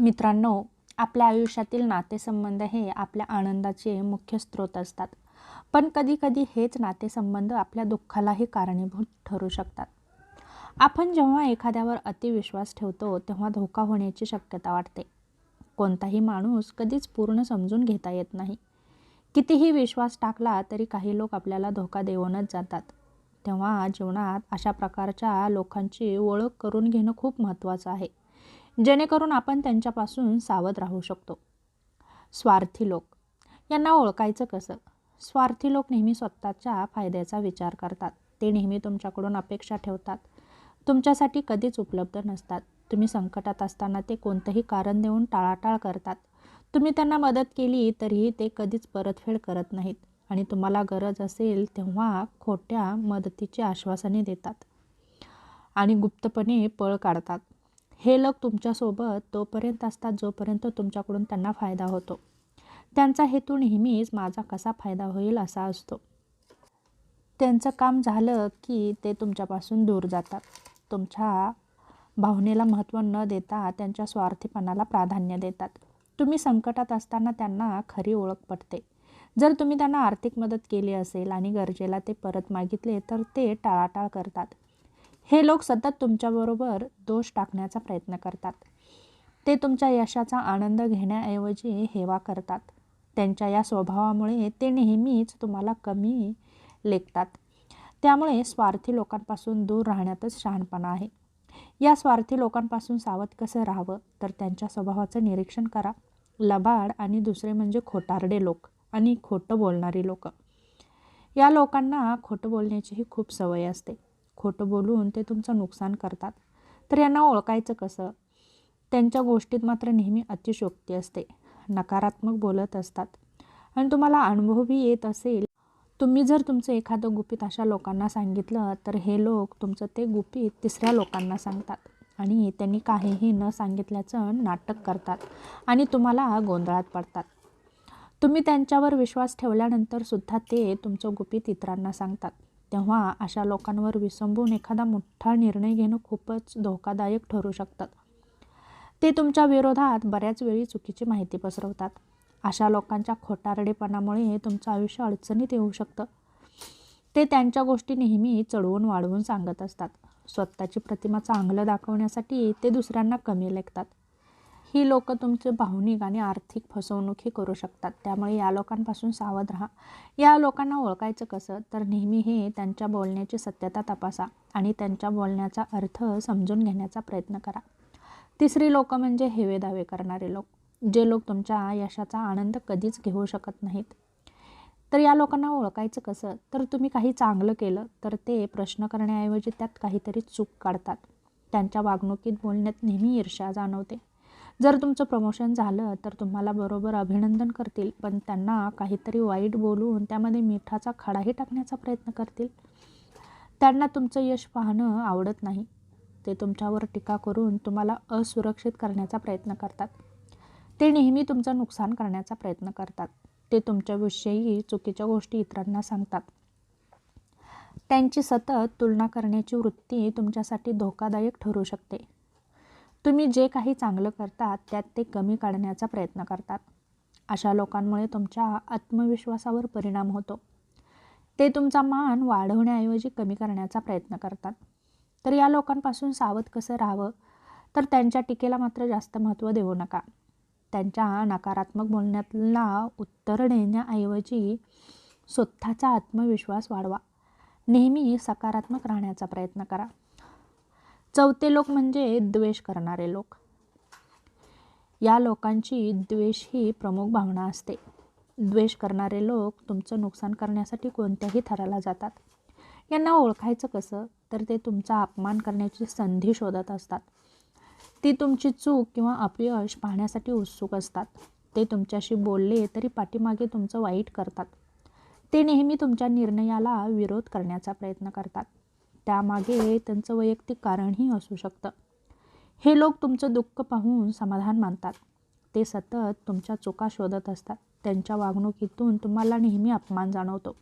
मित्रांनो आपल्या आयुष्यातील नातेसंबंध हे आपल्या आनंदाचे मुख्य स्रोत असतात. पण कधीकधी हेच नातेसंबंध आपल्या दुःखालाही कारणीभूत ठरू शकतात. आपण जेव्हा एखाद्यावर अतिविश्वास ठेवतो तेव्हा धोका होण्याची शक्यता वाटते. कोणताही माणूस कधीच पूर्ण समजून घेता येत नाही. कितीही विश्वास टाकला तरी काही लोक आपल्याला धोका देऊनच जातात. तेव्हा जीवनात अशा प्रकारच्या लोकांची ओळख करून घेणं खूप महत्त्वाचं आहे. जेणेकरून आपण त्यांच्यापासून सावध राहू शकतो. स्वार्थी लोक. यांना ओळखायचं कसं? स्वार्थी लोक नेहमी स्वतःच्या फायद्याचा विचार करतात. ते नेहमी तुमच्याकडून अपेक्षा ठेवतात. तुमच्यासाठी कधीच उपलब्ध नसतात. तुम्ही संकटात असताना ते कोणतंही कारण देऊन टाळाटाळ करतात. तुम्ही त्यांना मदत केली तरीही ते कधीच परतफेड करत नाहीत आणि तुम्हाला गरज असेल तेव्हा खोट्या मदतीची आश्वासने देतात आणि गुप्तपणे पळ काढतात. हे लोक तुमच्यासोबत तोपर्यंत असतात जोपर्यंत तुमच्याकडून त्यांना फायदा होतो. त्यांचा हेतू नेहमीच माझा कसा फायदा होईल असा असतो. त्यांचं काम झालं की ते तुमच्यापासून दूर जातात. तुमच्या भावनेला महत्त्व न देता त्यांच्या स्वार्थीपणाला प्राधान्य देतात. तुम्ही संकटात असताना त्यांना खरी ओळख पटते. जर तुम्ही त्यांना आर्थिक मदत केली असेल आणि गरजेला ते परत मागितले तर ते टाळाटाळ करतात. हे लोक सतत तुमच्याबरोबर दोष टाकण्याचा प्रयत्न करतात. ते तुमच्या यशाचा आनंद घेण्याऐवजी हेवा करतात. त्यांच्या या स्वभावामुळे ते नेहमीच तुम्हाला कमी लेखतात. त्यामुळे स्वार्थी लोकांपासून दूर राहण्यातच शहाणपणा आहे. या स्वार्थी लोकांपासून सावध कसं राहावं? तर त्यांच्या स्वभावाचं निरीक्षण करा. लबाड आणि दुसरे म्हणजे खोटारडे लोक आणि खोटं बोलणारी लोक. या लोकांना खोटं बोलण्याचीही खूप सवय असते. खोटं बोलून ते तुमचं नुकसान करतात. तर यांना ओळखायचं कसं? त्यांच्या गोष्टीत मात्र नेहमी अतिशोक्ती असते. नकारात्मक बोलत असतात. आणि तुम्हाला अनुभवही येत असेल तुम्ही जर तुमचं एखादं गुपित अशा लोकांना सांगितलं तर हे लोक तुमचं ते गुपित तिसऱ्या लोकांना सांगतात. आणि त्यांनी काहीही न सांगितल्याचं नाटक करतात. आणि तुम्हाला गोंधळात पडतात. तुम्ही त्यांच्यावर विश्वास ठेवल्यानंतर सुद्धा ते तुमचं गुपित इतरांना सांगतात. तेव्हा अशा लोकांवर विसंबून एखादा मोठा निर्णय घेणं खूपच धोकादायक ठरू शकतात ते तुमच्या विरोधात बऱ्याच वेळी चुकीची माहिती पसरवतात. अशा लोकांच्या खोटारडेपणामुळे तुमचं आयुष्य अडचणीत येऊ शकतं. ते त्यांच्या गोष्टी नेहमी चढवून वाढवून सांगत असतात. स्वतःची प्रतिमा चांगलं दाखवण्यासाठी ते दुसऱ्यांना कमी लेखतात. ही लोक तुमचे भावनिक आणि आर्थिक फसवणूकही करू शकतात. त्यामुळे या लोकांपासून सावध राहा. या लोकांना ओळखायचं कसं? तर नेहमी हे त्यांच्या बोलण्याची सत्यता तपासा आणि त्यांच्या बोलण्याचा अर्थ समजून घेण्याचा प्रयत्न करा. तिसरी लोक म्हणजे हेवे दावे करणारे लोक जे लोक तुमच्या यशाचा आनंद कधीच घेऊ शकत नाहीत. तर या लोकांना ओळखायचं कसं? तर तुम्ही काही चांगलं केलं तर ते प्रश्न करण्याऐवजी त्यात काहीतरी चूक काढतात. त्यांच्या वागणुकीत बोलण्यात नेहमी ईर्ष्या जाणवते. जर तुमचं प्रमोशन झालं तर तुम्हाला बरोबर अभिनंदन करतील पण त्यांना काहीतरी वाईट बोलून त्यामध्ये मिठाचा खडाही टाकण्याचा प्रयत्न करतील. त्यांना तुमचं यश पाहणं आवडत नाही. ते तुमच्यावर टीका करून तुम्हाला असुरक्षित करण्याचा प्रयत्न करतात. ते नेहमी तुमचं नुकसान करण्याचा प्रयत्न करतात. ते तुमच्याविषयी चुकीच्या गोष्टी इतरांना सांगतात. त्यांची सतत तुलना करण्याची वृत्ती तुमच्यासाठी धोकादायक ठरू शकते. तुम्ही जे काही चांगलं करतात त्यात ते कमी काढण्याचा प्रयत्न करतात. अशा लोकांमुळे तुमच्या आत्मविश्वासावर परिणाम होतो. ते तुमचा मान वाढवण्याऐवजी कमी करण्याचा प्रयत्न करतात. तर या लोकांपासून सावध कसं राहावं? तर त्यांच्या टीकेला मात्र जास्त महत्त्व देऊ नका. त्यांच्या नकारात्मक बोलण्याला उत्तर देण्याऐवजी स्वतःचा आत्मविश्वास वाढवा. नेहमी सकारात्मक राहण्याचा प्रयत्न करा. चौथे लोक म्हणजे द्वेष करणारे लोक. या लोकांची द्वेष ही प्रमुख भावना असते. द्वेष करणारे लोक तुमचं नुकसान करण्यासाठी कोणत्याही थराला जातात. यांना ओळखायचं कसं? तर ते तुमचा अपमान करण्याची संधी शोधत असतात. ती तुमची चूक किंवा अपयश पाहण्यासाठी उत्सुक असतात. ते तुमच्याशी बोलले तरी पाठीमागे तुमचं वाईट करतात. ते नेहमी तुमच्या निर्णयाला विरोध करण्याचा प्रयत्न करतात. त्यामागे त्यांचं वैयक्तिक कारणही असू शकतं. हे लोक तुमचं दुःख पाहून समाधान मानतात. ते सतत तुमच्या चुका शोधत असतात. त्यांच्या वागणुकीतून तुम्हाला नेहमी अपमान जाणवतो.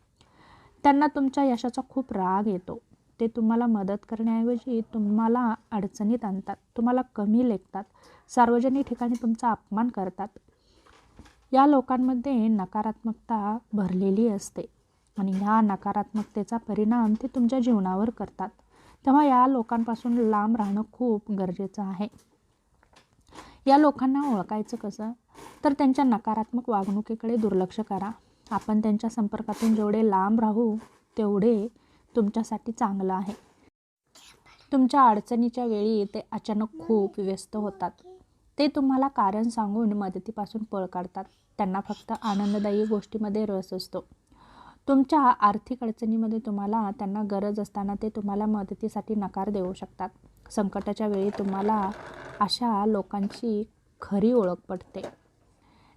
त्यांना तुमच्या यशाचा खूप राग येतो. ते तुम्हाला मदत करण्याऐवजी तुम्हाला अडचणीत आणतात. तुम्हाला कमी लेखतात. सार्वजनिक ठिकाणी तुमचा अपमान करतात. या लोकांमध्ये नकारात्मकता भरलेली असते. आणि ह्या नकारात्मकतेचा परिणाम ते तुमच्या जीवनावर करतात. तेव्हा या लोकांपासून लांब राहणं खूप गरजेचं आहे. या लोकांना ओळखायचं कसं? तर त्यांच्या नकारात्मक वागणुकीकडे दुर्लक्ष करा. आपण त्यांच्या संपर्कातून जेवढे लांब राहू तेवढे तुमच्यासाठी चांगलं आहे. तुमच्या अडचणीच्या वेळी ते अचानक खूप व्यस्त होतात. ते तुम्हाला कारण सांगून मदतीपासून पळ काढतात. त्यांना फक्त आनंददायी गोष्टीमध्ये रस असतो. तुमच्या आर्थिक अडचणीमध्ये तुम्हाला त्यांना गरज असताना ते तुम्हाला मदतीसाठी नकार देऊ शकतात. संकटाच्या वेळी तुम्हाला अशा लोकांची खरी ओळख पडते.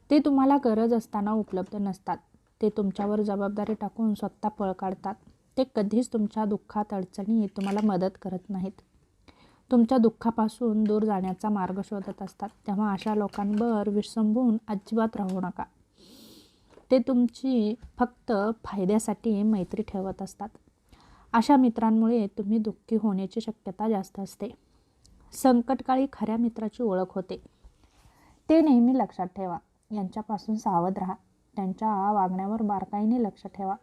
ते तुम्हाला गरज असताना उपलब्ध नसतात. ते तुमच्यावर जबाबदारी टाकून स्वतः पळ काढतात. ते कधीच तुमच्या दुःखात अडचणी तुम्हाला मदत करत नाहीत. तुमच्या दुःखापासून दूर जाण्याचा मार्ग शोधत असतात. तेव्हा अशा लोकांवर विसंबून अजिबात राहू नका. ते तुमची फक्त फायद्यासाठी मैत्री ठेवत असतात. अशा मित्रांमुळे तुम्ही दुःखी होण्याची शक्यता जास्त असते. संकटकाळी खऱ्या मित्राची ओळख होते. ते नेहमी लक्षात ठेवा. यांच्यापासून सावध राहा. त्यांच्या वागण्यावर बारकाईने लक्ष ठेवा.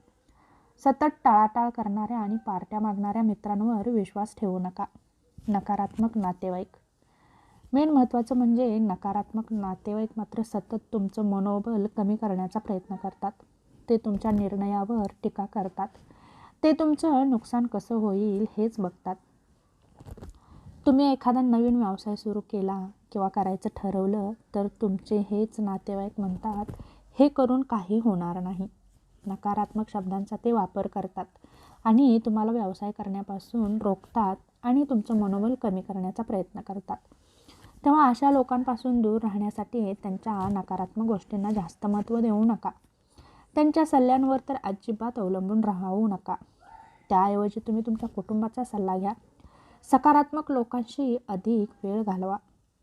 सतत टाळाटाळ करणाऱ्या आणि पार्ट्या मागणाऱ्या मित्रांवर विश्वास ठेवू नका. नकारात्मक नातेवाईक मेन महत्त्वाचं म्हणजे नकारात्मक नातेवाईक मात्र सतत तुमचं मनोबल कमी करण्याचा प्रयत्न करतात. ते तुमच्या निर्णयावर टीका करतात. ते तुमचं नुकसान कसं होईल हेच बघतात. तुम्ही एखादा नवीन व्यवसाय सुरू केला किंवा करायचं ठरवलं तर तुमचे हेच नातेवाईक म्हणतात हे करून काही होणार नाही. नकारात्मक शब्दांचा ते वापर करतात आणि तुम्हाला व्यवसाय करण्यापासून रोखतात आणि तुमचं मनोबल कमी करण्याचा प्रयत्न करतात. तेव्हा अशा लोकांपासून दूर राहण्यासाठी त्यांच्या नकारात्मक गोष्टींना जास्त महत्त्व देऊ नका. त्यांच्या सल्ल्यांवर तर अजिबात अवलंबून राहू नका. त्याऐवजी तुम्ही तुमच्या कुटुंबाचा सल्ला घ्या. सकारात्मक लोकांशी अधिक वेळ घालवा.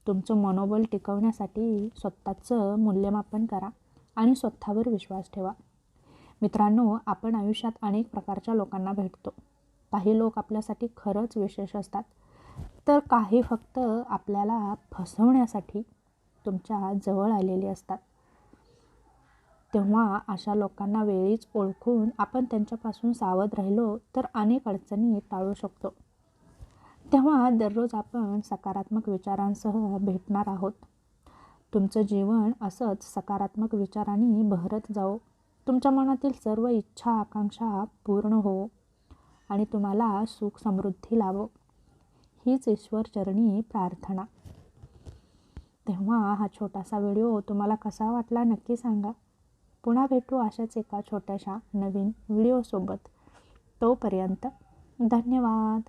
तुमचं मनोबल टिकवण्यासाठी स्वतःचं मूल्यमापन करा आणि स्वतःवर विश्वास ठेवा. मित्रांनो आपण आयुष्यात अनेक प्रकारच्या लोकांना भेटतो. काही लोक आपल्यासाठी खरंच विशेष असतात. तर काही फक्त आपल्याला फसवण्यासाठी तुमच्या जवळ आलेले असतात. तेव्हा अशा लोकांना वेळीच ओळखून आपण त्यांच्यापासून सावध राहिलो तर अनेक अडचणी टाळू शकतो. तेव्हा दररोज आपण सकारात्मक विचारांसह भेटणार आहोत. तुमचं जीवन असंच सकारात्मक विचारांनी बहरत जाओ तुमच्या मनातील सर्व इच्छा आकांक्षा पूर्ण हो आणि तुम्हाला सुख समृद्धी लावो हीच ईश्वरचरणी प्रार्थना. तेव्हा हा छोटासा व्हिडिओ तुम्हाला कसा वाटला नक्की सांगा. पुन्हा भेटू अशाच एका छोट्याशा नवीन व्हिडिओसोबत. तोपर्यंत धन्यवाद.